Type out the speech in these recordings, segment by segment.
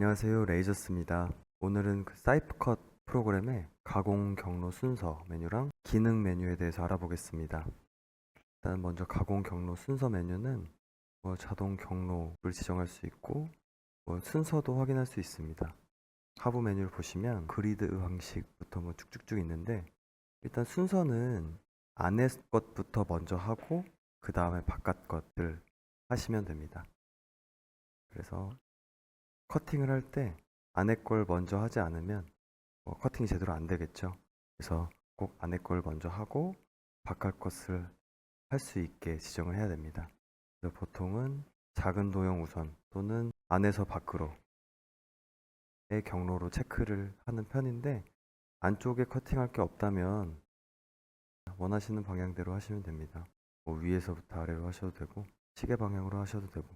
안녕하세요. 레이저스입니다. 오늘은 그 사이프컷 프로그램의 가공 경로 순서 메뉴랑 기능 메뉴에 대해서 알아보겠습니다. 일단 먼저 가공 경로 순서 메뉴는 뭐 자동 경로를 지정할 수 있고 뭐 순서도 확인할 수 있습니다. 하부 메뉴를 보시면 그리드 방식부터 뭐 쭉쭉쭉 있는데 일단 순서는 안에 것부터 먼저 하고 그 다음에 바깥 것들 하시면 됩니다. 그래서 커팅을 할 때 안에 걸 먼저 하지 않으면 뭐 커팅이 제대로 안 되겠죠. 그래서 꼭 안에 걸 먼저 하고 바깥 것을 할 수 있게 지정을 해야 됩니다. 그래서 보통은 작은 도형 우선 또는 안에서 밖으로의 경로로 체크를 하는 편인데 안쪽에 커팅할 게 없다면 원하시는 방향대로 하시면 됩니다. 뭐 위에서부터 아래로 하셔도 되고 시계 방향으로 하셔도 되고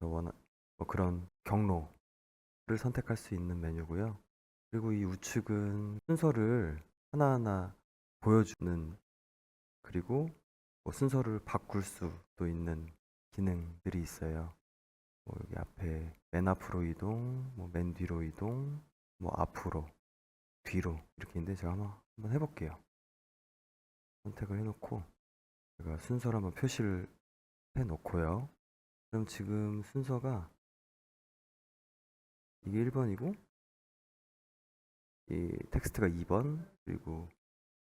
원하, 뭐 그런 경로를 선택할 수 있는 메뉴고요. 그리고 이 우측은 순서를 하나하나 보여주는 그리고 뭐 순서를 바꿀 수도 있는 기능들이 있어요. 뭐 여기 앞에 맨 앞으로 이동, 뭐 맨 뒤로 이동, 뭐 앞으로, 뒤로 이렇게 있는데 제가 한번, 한번 해볼게요. 선택을 해놓고 제가 순서를 한번 표시를 해놓고요. 그럼 지금 순서가 이게 1번이고 이 텍스트가 2번 그리고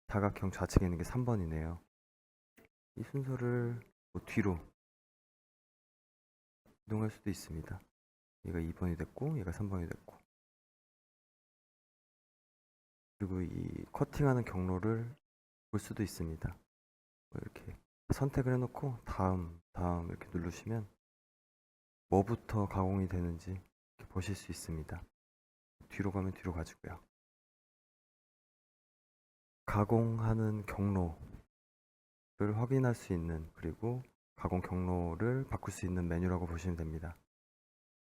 다각형 좌측에 있는 게 3번이네요. 이 순서를 뭐 뒤로 이동할 수도 있습니다. 얘가 2번이 됐고 얘가 3번이 됐고 그리고 이 커팅하는 경로를 볼 수도 있습니다. 뭐 이렇게 선택을 해놓고 다음 다음 이렇게 누르시면 뭐부터 가공이 되는지 보실 수 있습니다. 뒤로 가면 뒤로 가지고요. 가공하는 경로를 확인할 수 있는 그리고 가공 경로를 바꿀 수 있는 메뉴라고 보시면 됩니다.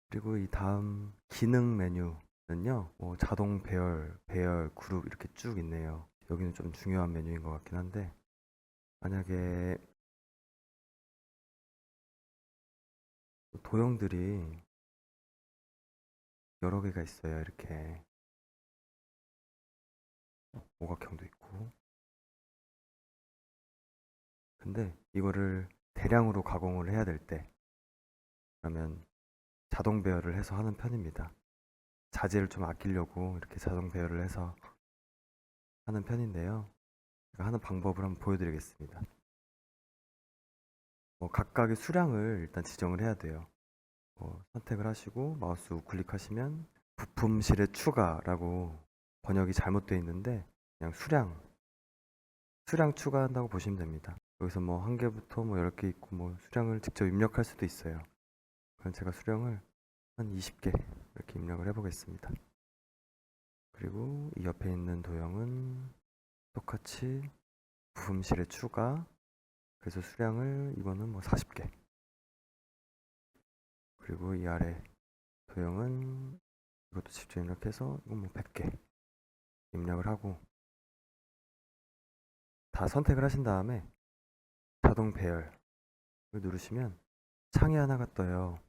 그리고 이 다음 기능 메뉴는요, 뭐 자동 배열, 배열, 그룹 이렇게 쭉 있네요. 여기는 좀 중요한 메뉴인 것 같긴 한데, 만약에 도형들이 여러 개가 있어요. 이렇게 오각형도 있고. 근데 이거를 대량으로 가공을 해야 될 때, 그러면 자동 배열을 해서 하는 편입니다. 자재를 좀 아끼려고 이렇게 자동 배열을 해서 하는 편인데요. 제가 하는 방법을 한번 보여드리겠습니다. 뭐 각각의 수량을 일단 지정을 해야 돼요. 뭐 선택을 하시고 마우스 우클릭하시면 부품실의 추가라고 번역이 잘못되어 있는데 그냥 수량 수량 추가한다고 보시면 됩니다. 여기서 뭐 한 개부터 뭐 10개 있고 뭐 수량을 직접 입력할 수도 있어요. 그럼 제가 수량을 한 20개 이렇게 입력을 해보겠습니다. 그리고 이 옆에 있는 도형은 똑같이 부품실의 추가 그래서 수량을 이거는 뭐 40개 그리고 이 아래 도형은 이것도 직접 입력해서 이건 뭐 100개 입력을 하고 다 선택을 하신 다음에 자동 배열을 누르시면 창이 하나가 떠요.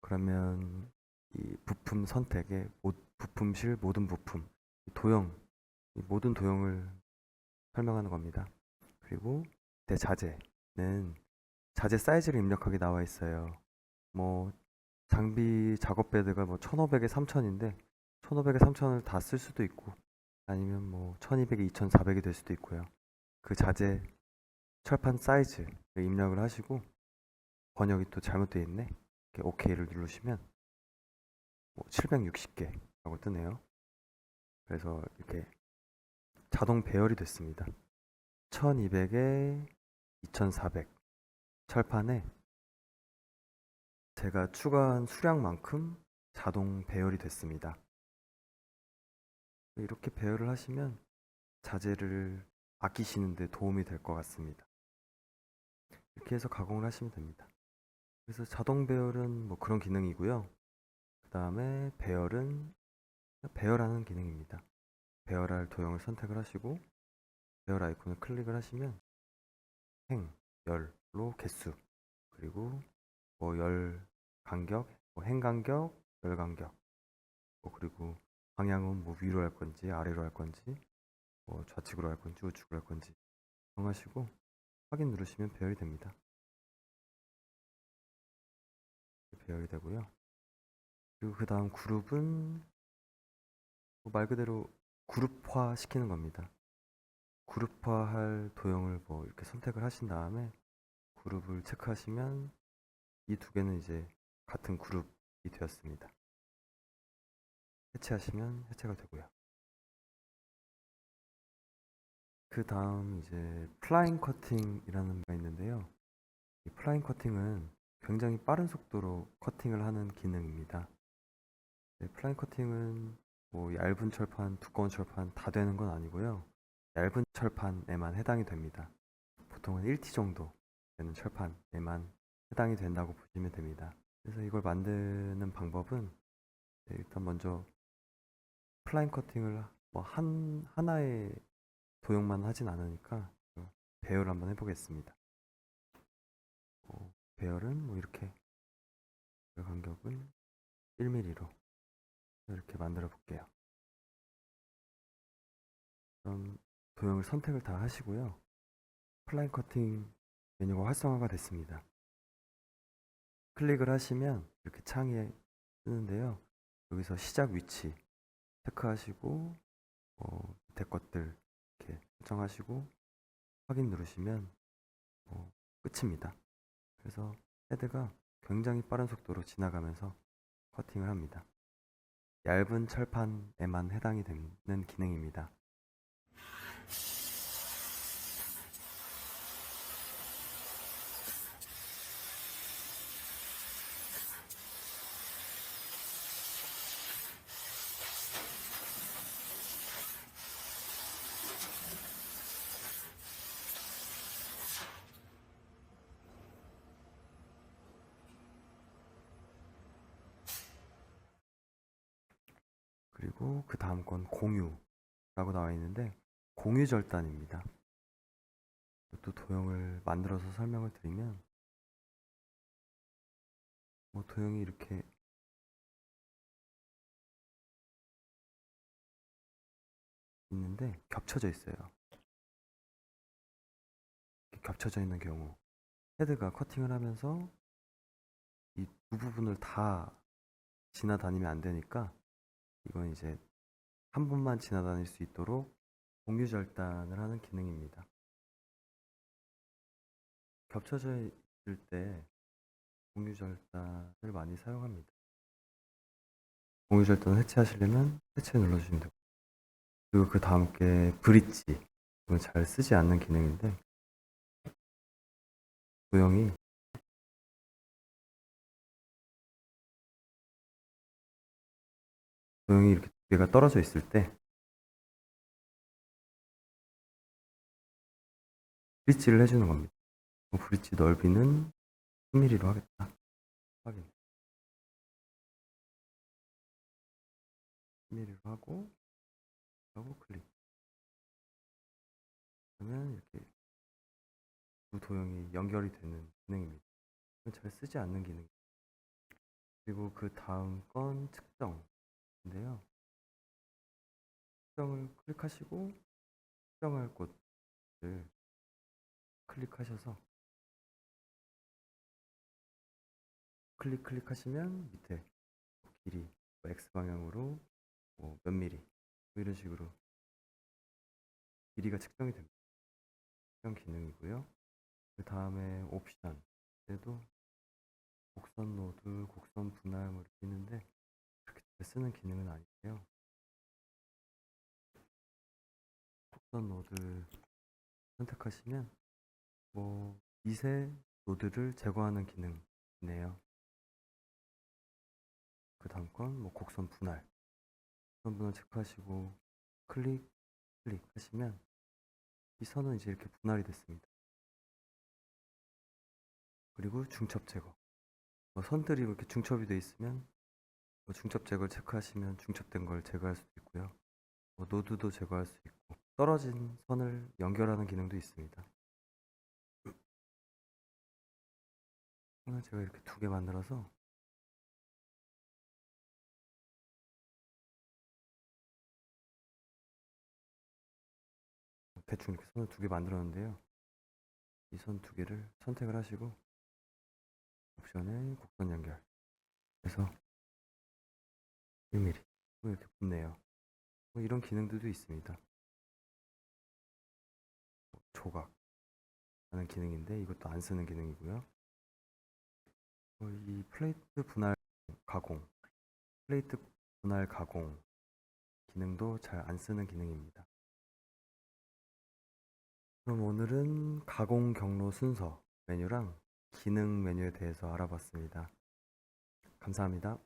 그러면 이 부품 선택에 모, 부품실 모든 부품 도형 이 모든 도형을 설명하는 겁니다. 그리고 내 자재는 자재 사이즈를 입력하게 나와 있어요. 뭐 장비 작업 베드가 뭐 1500에 3000인데 1500에 3000을 다 쓸 수도 있고 아니면 뭐 1200에 2400이 될 수도 있고요. 그 자재 철판 사이즈를 입력을 하시고 번역이 또 잘못되어 있네. 이렇게 OK를 누르시면 뭐 760개라고 뜨네요. 그래서 이렇게 자동 배열이 됐습니다. 1200에 2400 철판에 제가 추가한 수량만큼 자동 배열이 됐습니다. 이렇게 배열을 하시면 자재를 아끼시는 데 도움이 될 것 같습니다. 이렇게 해서 가공을 하시면 됩니다. 그래서 자동 배열은 뭐 그런 기능이고요. 그 다음에 배열은 배열하는 기능입니다. 배열할 도형을 선택을 하시고 배열 아이콘을 클릭을 하시면 행, 열로 개수 그리고 뭐 열 간격, 뭐 행 간격, 열 간격, 뭐 그리고 방향은 뭐 위로 할 건지 아래로 할 건지 뭐 좌측으로 할 건지 우측으로 할 건지 정하시고 확인 누르시면 배열이 됩니다. 배열이 되고요. 그리고 그 다음 그룹은 뭐말 그대로 그룹화 시키는 겁니다. 그룹화할 도형을 뭐 이렇게 선택을 하신 다음에 그룹을 체크하시면 이 두 개는 이제 같은 그룹이 되었습니다. 해체하시면 해체가 되고요. 그 다음 이제 플라잉 커팅이라는 게 있는데요. 이 플라잉 커팅은 굉장히 빠른 속도로 커팅을 하는 기능입니다. 네, 플라잉 커팅은 뭐 얇은 철판, 두꺼운 철판 다 되는 건 아니고요. 얇은 철판에만 해당이 됩니다. 보통은 1T 정도 되는 철판에만 해당이 된다고 보시면 됩니다. 그래서 이걸 만드는 방법은 네, 일단 먼저 플라잉 커팅을 뭐 한 하나의 도형만 하진 않으니까 배열 한번 해보겠습니다. 어, 배열은 뭐 이렇게 배열 간격은 1mm로 이렇게 만들어 볼게요. 그럼 도형을 선택을 다 하시고요. 플라잉 커팅 메뉴가 활성화가 됐습니다. 클릭을 하시면 이렇게 창에 뜨는데요. 여기서 시작 위치 체크하시고 어, 밑에 것들 이렇게 설정하시고 확인 누르시면 어, 끝입니다. 그래서 헤드가 굉장히 빠른 속도로 지나가면서 커팅을 합니다. 얇은 철판에만 해당이 되는 기능입니다. 그 다음 건 공유라고 나와 있는데 공유 절단입니다. 또 도형을 만들어서 설명을 드리면 뭐 도형이 이렇게 있는데 겹쳐져 있어요. 겹쳐져 있는 경우 헤드가 커팅을 하면서 이 두 부분을 다 지나다니면 안 되니까 이건 이제 한 분만 지나다닐 수 있도록 공유 절단을 하는 기능입니다. 겹쳐져 있을 때 공유 절단을 많이 사용합니다. 공유 절단을 해체하시려면 해체 눌러주시면 되고 그리고 그 다음 게 브릿지 이건 잘 쓰지 않는 기능인데 도형이 도형이 이렇게 두 개가 떨어져 있을 때 브릿지를 해주는 겁니다. 그 브릿지 넓이는 10mm로 하겠다. 확인. 10mm로 하고 하고 클릭. 그러면 이렇게 두 도형이 연결이 되는 기능입니다. 잘 쓰지 않는 기능. 그리고 그 다음 건 측정. 인데요. 측정을 클릭하시고 측정할 곳을 클릭하셔서 클릭 클릭하시면 밑에 길이 뭐 x 방향으로 뭐 몇 미리 뭐 이런 식으로 길이가 측정이 됩니다. 측정 기능이고요. 그 다음에 옵션 얘도 곡선 노드, 곡선 분할 뭐 있는데 그렇게 잘 쓰는 기능은 아닌데요. 곡선 노드 선택하시면 뭐 미세 노드를 제거하는 기능이네요. 그 다음 건 뭐 곡선 분할. 곡선 분할 체크하시고 클릭, 클릭 하시면 이 선은 이제 이렇게 분할이 됐습니다. 그리고 중첩 제거. 뭐 선들이 이렇게 중첩이 되어 있으면 뭐 중첩 제거를 체크하시면 중첩된 걸 제거할 수도 있고요. 뭐 노드도 제거할 수 있고 떨어진 선을 연결하는 기능도 있습니다. 하나 제가 이렇게 두 개 만들어서 대충 이렇게 선을 두 개 만들었는데요. 이 선 두 개를 선택을 하시고 옵션에 곡선 연결 해서 1mm 이렇게 붙네요. 뭐 이런 기능들도 있습니다. 뭐 조각 하는 기능인데 이것도 안 쓰는 기능이고요. 어, 이 플레이트 분할 가공, 플레이트 분할 가공 기능도 잘 안 쓰는 기능입니다. 그럼 오늘은 가공 경로 순서 메뉴랑 기능 메뉴에 대해서 알아봤습니다. 감사합니다.